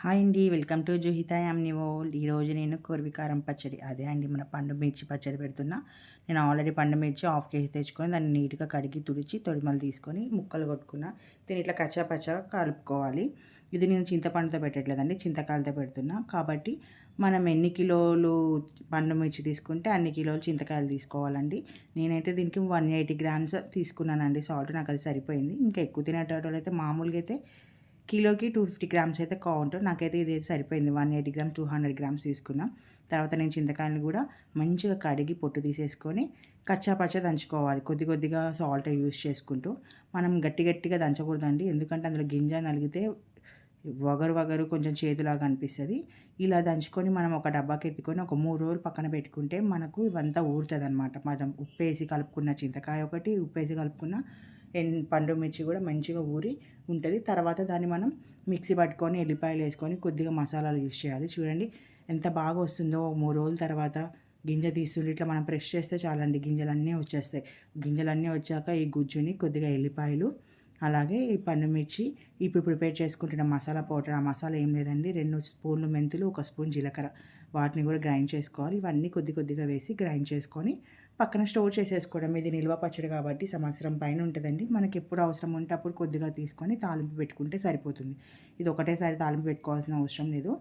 Hi అండి welcome to జుహితా old. ఈరోజు నేను కొరివికారం పచ్చడి అదే అండి మన పండు మిర్చి పచ్చడి పెడుతున్నా. నేను ఆల్రెడీ పండు మిర్చి హాఫ్ కేజీ తెచ్చుకొని దాన్ని నీట్గా కడిగి తుడిచి తొడిమలు తీసుకొని ముక్కలు కొట్టుకున్నా. దీన్ని ఇట్లా కచ్చా పచ్చగా కలుపుకోవాలి. ఇది నేను చింతపండుతో పెట్టట్లేదండి చింతకాయలతో పెడుతున్నా. కాబట్టి మనం ఎన్ని కిలోలు పండు మిర్చి తీసుకుంటే అన్ని కిలోలు చింతకాయలు తీసుకోవాలండి. నేనైతే దీనికి వన్ ఎయిటీ గ్రామ్స్ తీసుకున్నానండి సాల్ట్. నాకు అది సరిపోయింది. ఇంకా ఎక్కువ తినేటోళ్ళు అయితే మామూలుగా అయితే కిలోకి టూ ఫిఫ్టీ గ్రామ్స్ అయితే కౌంట్ నాకైతే ఇది సరిపోయింది. One eighty grams two hundred grams తీసుకున్నా. తర్వాత నేను చింతకాయలు కూడా మంచిగా కడిగి పొట్టు తీసేసుకొని కచ్చా పచ్చ దంచుకోవాలి. కొద్ది కొద్దిగా సాల్ట్ యూస్ చేసుకుంటూ. మనం గట్టి గట్టిగా దంచకూడదండి. ఎందుకంటే అందులో గింజ నలిగితే వగరు వగరు కొంచెం చేతులాగా అనిపిస్తుంది. ఇలా దంచుకొని మనం ఒక డబ్బాకి ఎత్తుకొని ఒక మూడు రోజులు పక్కన పెట్టుకుంటే మనకు ఇవంతా ఊరుతుంది అనమాట మనం ఉప్పేసి కలుపుకున్న చింతకాయ ఒకటి ఉప్పేసి కలుపుకున్న పండు మిర్చి కూడా మంచిగా ఊరి ఉంటుంది. తర్వాత దాన్ని మనం మిక్సీ పట్టుకొని ఎల్లిపాయలు వేసుకొని కొద్దిగా మసాలాలు యూస్ చేయాలి. చూడండి ఎంత బాగా వస్తుందో. మూడు రోజుల తర్వాత గింజ తీస్తుండే ఇట్లా మనం ప్రెష్ చేస్తే చాలండి. గింజలన్నీ వచ్చేస్తాయి. గింజలన్నీ వచ్చాక ఈ గుజ్జుని కొద్దిగా ఎల్లిపాయలు అలాగే ఈ పండు మిర్చి ఇప్పుడు ప్రిపేర్ చేసుకుంటున్న మసాలా పౌడర్. ఆ మసాలా ఏం లేదండి. రెండు స్పూన్లు మెంతులు ఒక స్పూన్ జీలకర్ర. వాటిని కూడా గ్రైండ్ చేసుకోవాలి. ఇవన్నీ కొద్ది కొద్దిగా వేసి గ్రైండ్ చేసుకొని పక్కన స్టోర్ చేసేసుకోవడం. ఇది నిల్వ పచ్చడి కాబట్టి సంవత్సరం పైన ఉంటుందండి. మనకి ఎప్పుడు అవసరం ఉంటే అప్పుడు కొద్దిగా తీసుకొని తాలింపు పెట్టుకుంటే సరిపోతుంది. ఇది ఒకటేసారి తాలింపు పెట్టుకోవాల్సిన అవసరం లేదు.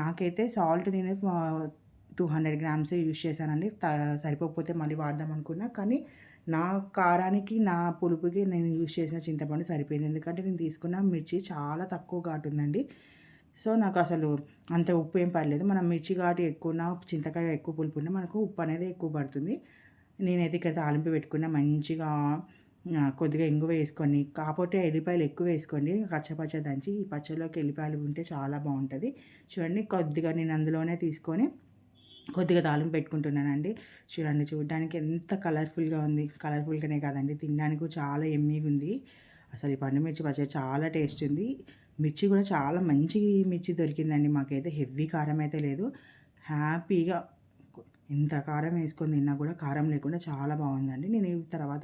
నాకైతే సాల్ట్ నేను టూ హండ్రెడ్ గ్రామ్స్ యూజ్ చేశానండి. సరిపోకపోతే మళ్ళీ వాడదాం అనుకున్నా. కానీ నా కారానికి నా పులుపుకి నేను యూజ్ చేసిన చింతపండు సరిపోయింది. ఎందుకంటే నేను తీసుకున్న మిర్చి చాలా తక్కువ ఘాటు ఉందండి. సో నాకు అసలు అంత ఉప్పు ఏం పడలేదు. మనం మిర్చి ఘాటు ఎక్కువ చింతకాయ ఎక్కువ పులుపు ఉన్నా మనకు ఉప్పు అనేది ఎక్కువ పడుతుంది. నేనైతే ఇక్కడ తాలింపు పెట్టుకున్న మంచిగా కొద్దిగా ఇంగువ వేసుకొని కాకపోతే ఎల్లిపాయలు ఎక్కువ వేసుకోండి. పచ్చపచ్చ దంచి ఈ పచ్చలోకి ఎల్లిపాయలు ఉంటే చాలా బాగుంటుంది. చూడండి కొద్దిగా నేను అందులోనే తీసుకొని కొద్దిగా తాలింపు పెట్టుకుంటున్నానండి. చూడండి చూడడానికి ఎంత కలర్ఫుల్గా ఉంది. కలర్ఫుల్గానే కాదండి తినడానికి చాలా ఎమ్మీగా ఉంది. అసలు ఈ పండు మిర్చి పచ్చడి చాలా టేస్ట్ ఉంది. మిర్చి కూడా చాలా మంచి మిర్చి దొరికిందండి. మాకైతే హెవీ కారం అయితే లేదు. హ్యాపీగా ఎంత కారం వేసుకొని తిన్నా కూడా కారం లేకుండా చాలా బాగుందండి. నేను తర్వాత